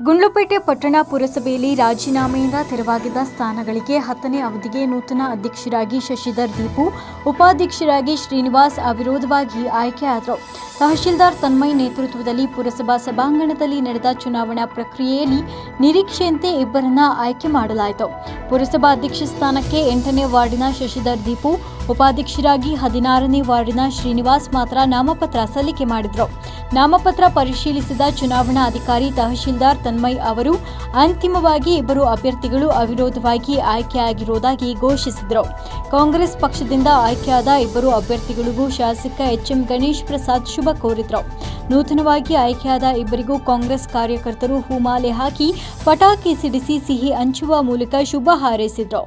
ಗುಂಡ್ಲುಪೇಟೆ ಪಟ್ಟಣ ಪುರಸಭೆಯಲ್ಲಿ ರಾಜೀನಾಮೆಯಿಂದ ತೆರವಾಗಿದ್ದ ಸ್ಥಾನಗಳಿಗೆ ಹತ್ತನೇ ಅವಧಿಗೆ ನೂತನ ಅಧ್ಯಕ್ಷರಾಗಿ ಶಶಿಧರ್ ದೀಪು, ಉಪಾಧ್ಯಕ್ಷರಾಗಿ ಶ್ರೀನಿವಾಸ್ ಅವಿರೋಧವಾಗಿ ಆಯ್ಕೆಯಾದರು ತಹಶೀಲ್ದಾರ್ ತನ್ಮಯ್ ನೇತೃತ್ವದಲ್ಲಿ ಪುರಸಭಾ ಸಭಾಂಗಣದಲ್ಲಿ ನಡೆದ ಚುನಾವಣಾ ಪ್ರಕ್ರಿಯೆಯಲ್ಲಿ ನಿರೀಕ್ಷೆಯಂತೆ ಇಬ್ಬರನ್ನ ಆಯ್ಕೆ ಮಾಡಲಾಯಿತು. ಪುರಸಭಾ ಅಧ್ಯಕ್ಷ ಸ್ಥಾನಕ್ಕೆ ಎಂಟನೇ ವಾರ್ಡಿನ ಶಶಿಧರ್ ದೀಪು, ಉಪಾಧ್ಯಕ್ಷರಾಗಿ ಹದಿನಾರನೇ ವಾರ್ಡಿನ ಶ್ರೀನಿವಾಸ್ ಮಾತ್ರ ನಾಮಪತ್ರ ಸಲ್ಲಿಕೆ ಮಾಡಿದರು. ನಾಮಪತ್ರ ಪರಿಶೀಲಿಸಿದ ಚುನಾವಣಾ ಅಧಿಕಾರಿ ತಹಶೀಲ್ದಾರ್ ತನ್ಮಯ್ ಅವರು, ಅಂತಿಮವಾಗಿ ಇಬ್ಬರು ಅಭ್ಯರ್ಥಿಗಳು ಅವಿರೋಧವಾಗಿ ಆಯ್ಕೆಯಾಗಿರುವುದಾಗಿ ಘೋಷಿಸಿದರು. ಕಾಂಗ್ರೆಸ್ ಪಕ್ಷದಿಂದ ಆಯ್ಕೆಯಾದ ಇಬ್ಬರು ಅಭ್ಯರ್ಥಿಗಳಿಗೂ ಶಾಸಕ ಎಚ್ಎಂ ಗಣೇಶ್ ಪ್ರಸಾದ್ ಶುಭ ಕೋರಿದರು. ನೂತನವಾಗಿ ಆಯ್ಕೆಯಾದ ಇಬ್ಬರಿಗೂ ಕಾಂಗ್ರೆಸ್ ಕಾರ್ಯಕರ್ತರು ಹೂಮಾಲೆ ಹಾಕಿ ಪಟಾಕಿ ಸಿಡಿಸಿ ಸಿಹಿ ಹಂಚುವ ಮೂಲಕ ಶುಭ ಹಾರೈಸಿದರು.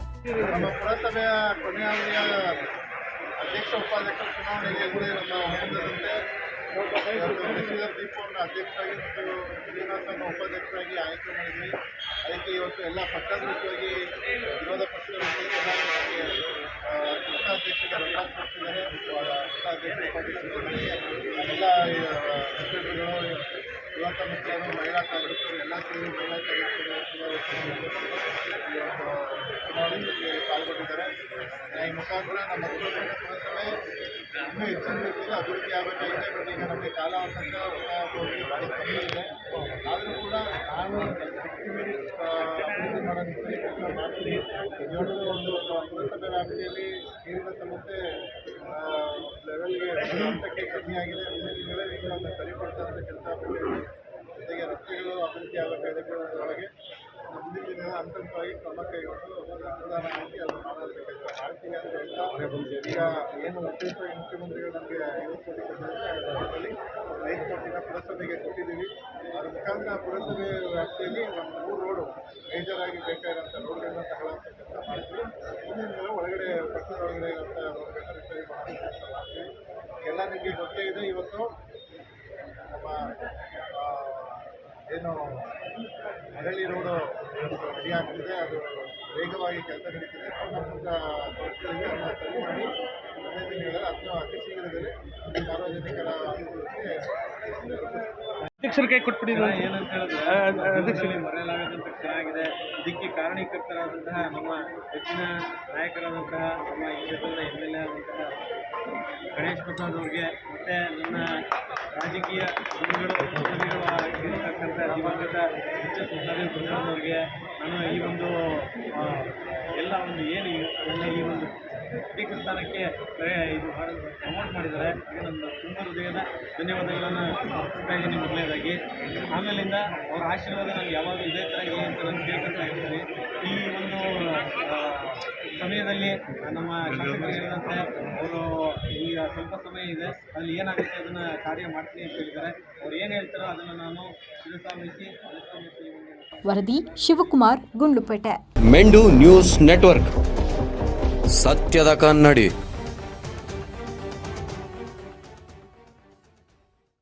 ಅಧ್ಯಕ್ಷ ಉಪಾಧ್ಯಕ್ಷ ಚುನಾವಣೆಗೆ ನಮ್ಮ ಶಶಿಧರ್ ದೀಪವನ್ನು ಅಧ್ಯಕ್ಷರಾಗಿ ಮತ್ತು ಶ್ರೀನಿವಾಸನ್ನು ಆಯ್ಕೆ ಮಾಡಿದ್ವಿ ಅದಕ್ಕೆ ಇವತ್ತು ಎಲ್ಲ ಪಕ್ಷಾಧ್ಯಕ್ಷರಾಗಿ ವಿರೋಧ ಪಕ್ಷದ ಪಕ್ಷಾಧ್ಯಕ್ಷರಿಗೆ ರಜಾ ಕೊಡ್ತಿದ್ದಾರೆ ಪಕ್ಷಾಧ್ಯಕ್ಷ ಎಲ್ಲ ಯುವಕ ಮಹಿಳಾ ಕಾರ್ಯಕರ್ತರು ಎಲ್ಲ ಸೇರಿ ಮಹಿಳಾ ಚುನಾವಣೆಯಲ್ಲಿ ಪಾಲ್ಗೊಂಡಿದ್ದಾರೆ ಈ ಮುಖಾಂತರ ನಮ್ಮ ಪುರಸಭೆ ಪುರಸಭೆ ಇನ್ನೂ ಹೆಚ್ಚಿನ ಅಭಿವೃದ್ಧಿ ಆಗಬೇಕಾಗಿದೆ ಈಗ ನಮಗೆ ಕಾಲಾವಕಾಶ ಕಮ್ಮಿ ಇದೆ ಆದರೂ ಕೂಡ ನಾನು ಕೆಲಸ ಮಾಡ್ತೀನಿ ಒಂದು ಪುರಸಭೆ ವ್ಯಾಪ್ತಿಯಲ್ಲಿ ನೀರಿನ ಸಮಸ್ಯೆ ಲೆವೆಲ್ಗೆ ಕಮ್ಮಿ ಆಗಿದೆ ಸರಿಪಡಿಸುವಂಥ ಕೆಲಸ ಆಗಬೇಕು ಜೊತೆಗೆ ರಸ್ತೆಗಳು ಅಭಿವೃದ್ಧಿ ಆಗಬೇಕಾಗಿದೆ ಒಳಗೆ ಮುಂದಿನ ದಿನ ಹಂತವಾಗಿ ಕ್ರಮ ಕೈಗೊಂಡು ಅನುದಾನ ಹಾಕಿ ಅದನ್ನು ಮಾಡೋದಕ್ಕೆ ಕೆಲಸ ಮಾಡ್ತೀವಿ ಅಂತ ಹೇಳ್ತಾ ಈಗ ಏನು ಉದ್ದೇಶವಾಗಿ ಮುಖ್ಯಮಂತ್ರಿಗಳು ನಮಗೆ ಐವತ್ತು ಕೋಟಿ ಕೊಟ್ಟಿದ್ದಾರೆ ಐದು ಕೋಟಿನ ಪುರಸಭೆಗೆ ಕೊಟ್ಟಿದ್ದೀವಿ ಅದ್ರ ಮುಖಾಂತರ ಪುರಸಭೆ ವ್ಯಾಪ್ತಿಯಲ್ಲಿ ಒಂದು ಮೂರು ರೋಡು ಮೇಜರಾಗಿ ಬೇಕಾಗಿರೋಂಥ ರೋಡ್ಗಳನ್ನ ಅಂತ ಮಾಡ್ತೀವಿ ಮುಂದಿನ ದಿನ ಒಳಗಡೆ ಪಟ್ಟಣದ ಒಳಗಡೆ ಇರೋಂಥ ಮಾಡ್ತೀವಿ ಎಲ್ಲ ಗೊತ್ತೇ ಇದೆ ಇವತ್ತು ನಮ್ಮ ಏನು ಹರಳಿ ರೋಡು ರೆಡಿ ಆಗ್ತಿದೆ ಅದು ವೇಗವಾಗಿ ಕೆಲಸ ನಡೀತಿದೆ ಸಣ್ಣ ಪುಟ್ಟ ತೊಡಕುಗಳಿಗೆ ಅದನ್ನು ಸರಿ ಮಾಡಿ ಮುಂದಿನ ದಿನಗಳಲ್ಲಿ ಅದನ್ನು ಅತಿ ಶೀಘ್ರದಲ್ಲಿ ಸಾರ್ವಜನಿಕರ ಅಭಿವೃದ್ಧಿಗೆ ಅಧ್ಯಕ್ಷರ ಕೈ ಕೊಟ್ಬಿಟ್ಟಿದ್ರು ಏನಂತ ಹೇಳಿದ್ರೆ ಚೆನ್ನಾಗಿದೆ ಇದಕ್ಕೆ ಕಾರಣೀಕರ್ತರಾದಂತಹ ನಮ್ಮ ಹೆಚ್ಚಿನ ನಾಯಕರಾದಂತಹ ನಮ್ಮ ಈ ಕ್ಷೇತ್ರದ ಎಂ ಎಲ್ ಎ ಆದಂತಹ ಗಣೇಶ್ ಪ್ರಸಾದ್ ಅವ್ರಿಗೆ ಮತ್ತೆ ನನ್ನ ರಾಜಕೀಯ ಗುರುಗಳು ಆಗಿರ್ತಕ್ಕಂಥ ದಿವಂಗತ ಎಚ್ ಎಸ್ ಮಹಾದೇವ್ ಪ್ರಸಾದ್ ಅವ್ರಿಗೆ ನಾನು ಈ ಒಂದು ಎಲ್ಲ ಒಂದು ಏನು ನನ್ನ ಈ ಒಂದು ಸ್ಪೀಕರ್ ಸ್ಥಾನಕ್ಕೆ ಇದು ಪ್ರಮೋಟ್ ಮಾಡಿದ್ದಾರೆ. ನಮ್ಮ ನನ್ನ ತುಂಬ ಹೃದಯದ ಧನ್ಯವಾದಗಳನ್ನು ಅರ್ಪಿಸ್ತಾ ಇದ್ದೀನಿ ಮೊದಲನೇದಾಗಿ. ಆಮೇಲಿಂದ ಅವರ ಆಶೀರ್ವಾದ ನನಗೆ ಯಾವಾಗಲೂ ಇದೇ ಥರ ಇದೆ ಅಂತ ನಾನು ಕೇಳ್ಕೊತಾ ಇರ್ತೀನಿ. ಈ ಒಂದು ಸಮಯದಲ್ಲಿ ನಮ್ಮ ಶಾಸಕರು ಹೇಳಿದಂತೆ ಅವರು ಈಗ ಸ್ವಲ್ಪ ಸಮಯ ಇದೆ. ಅಲ್ಲಿ ಏನಾಗುತ್ತೆ ಅದನ್ನು ಕಾರ್ಯ ಮಾಡ್ತೀನಿ ಅಂತ ಹೇಳಿದ್ದಾರೆ. ಅವ್ರು ಏನು ಹೇಳ್ತಾರೋ ಅದನ್ನು ನಾನು ಶಿರಸಾವಹಿಸಿ ವರದಿ ಶಿವಕುಮಾರ್ ಗುಂಡ್ಲುಪೇಟೆ. ಮೆಂಡು ನ್ಯೂಸ್ ನೆಟ್ವರ್ಕ್. ಸತ್ಯದ ಕನ್ನಡಿ.